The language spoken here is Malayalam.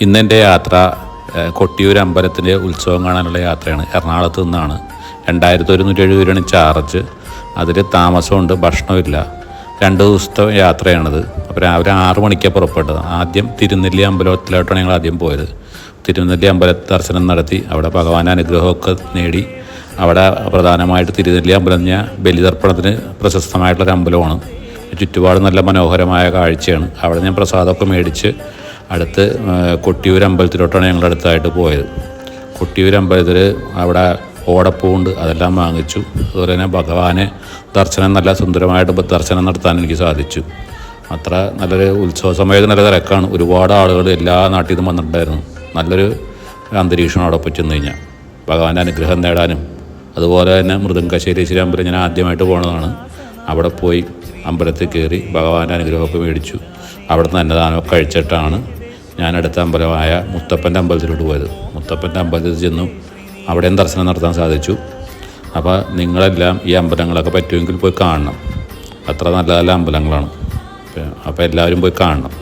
ഇന്നെന്റെ യാത്ര കൊട്ടിയൂർ അമ്പലത്തിന്റെ ഉത്സവം കാണാനുള്ള യാത്രയാണ്. എറണാകുളത്ത് നിന്നാണ്. രണ്ടായിരത്തി ഒരുന്നൂറ്റി എഴുപത് രൂപയാണ് ചാർജ്. അതിൽ താമസമുണ്ട് ഭക്ഷണമില്ല രണ്ട് ദിവസത്തെ യാത്രയാണിത്. അപ്പോൾ രാവിലെ ആറ് മണിക്കാണ് പുറപ്പെട്ടത്. ആദ്യം തിരുനെല്ലി അമ്പലത്തിലോട്ടാണ് ഞങ്ങൾ ആദ്യം പോയത്. തിരുനെല്ലി അമ്പല ദർശനം നടത്തി. അവിടെ ഭഗവാൻ അനുഗ്രഹമൊക്കെ നേടി. അവിടെ പ്രധാനമായിട്ട് തിരുനെല്ലി അമ്പലം ഞാൻ ബലിതർപ്പണത്തിന് പ്രശസ്തമായിട്ടുള്ളൊരു അമ്പലമാണ്. ചുറ്റുപാട് നല്ല മനോഹരമായ കാഴ്ചയാണ്. അവിടെ ഞാൻ പ്രസാദമൊക്കെ മേടിച്ച് അടുത്ത് കൊട്ടിയൂർ അമ്പലത്തിലോട്ടാണ് ഞങ്ങൾ അടുത്തായിട്ട് പോയത്. കൊട്ടിയൂർ അമ്പലത്തിൽ അവിടെ ഓടപ്പൂണ്ട് അതെല്ലാം വാങ്ങിച്ചു. അതുപോലെ തന്നെ ഭഗവാനെ ദർശനം നല്ല സുന്ദരമായിട്ട് ദർശനം നടത്താൻ എനിക്ക് സാധിച്ചു. അത്ര നല്ലൊരു ഉത്സവ സമയത്ത് നല്ല തിരക്കാണ്. ഒരുപാട് ആളുകൾ എല്ലാ നാട്ടിൽ നിന്നും വന്നിട്ടുണ്ടായിരുന്നു. നല്ലൊരു അന്തരീക്ഷം അവിടെ പോയി ചെന്ന് കഴിഞ്ഞാൽ. ഭഗവാന്റെ അനുഗ്രഹം നേടാനും അതുപോലെ തന്നെ മൃദംഗശ്ശേരീശ്വരി അമ്പലം ഞാൻ ആദ്യമായിട്ട് പോണതാണ്. അവിടെ പോയി അമ്പലത്തിൽ കയറി ഭഗവാന്റെ അനുഗ്രഹമൊക്കെ മേടിച്ചു. അവിടുന്ന് അന്നദാനമൊക്കെ കഴിച്ചിട്ടാണ് ഞാൻ അടുത്ത അമ്പലമായ മുത്തപ്പന്റെ അമ്പലത്തിലോട്ട് പോയത്. മുത്തപ്പന്റെ അമ്പലത്തിൽ ചെന്നു അവിടെയും ദർശനം നടത്താൻ സാധിച്ചു. അപ്പോൾ നിങ്ങളെല്ലാം ഈ അമ്പലങ്ങളൊക്കെ പറ്റുമെങ്കിൽ പോയി കാണണം. അത്ര നല്ല നല്ല അമ്പലങ്ങളാണ്. അപ്പോൾ എല്ലാവരും പോയി കാണണം.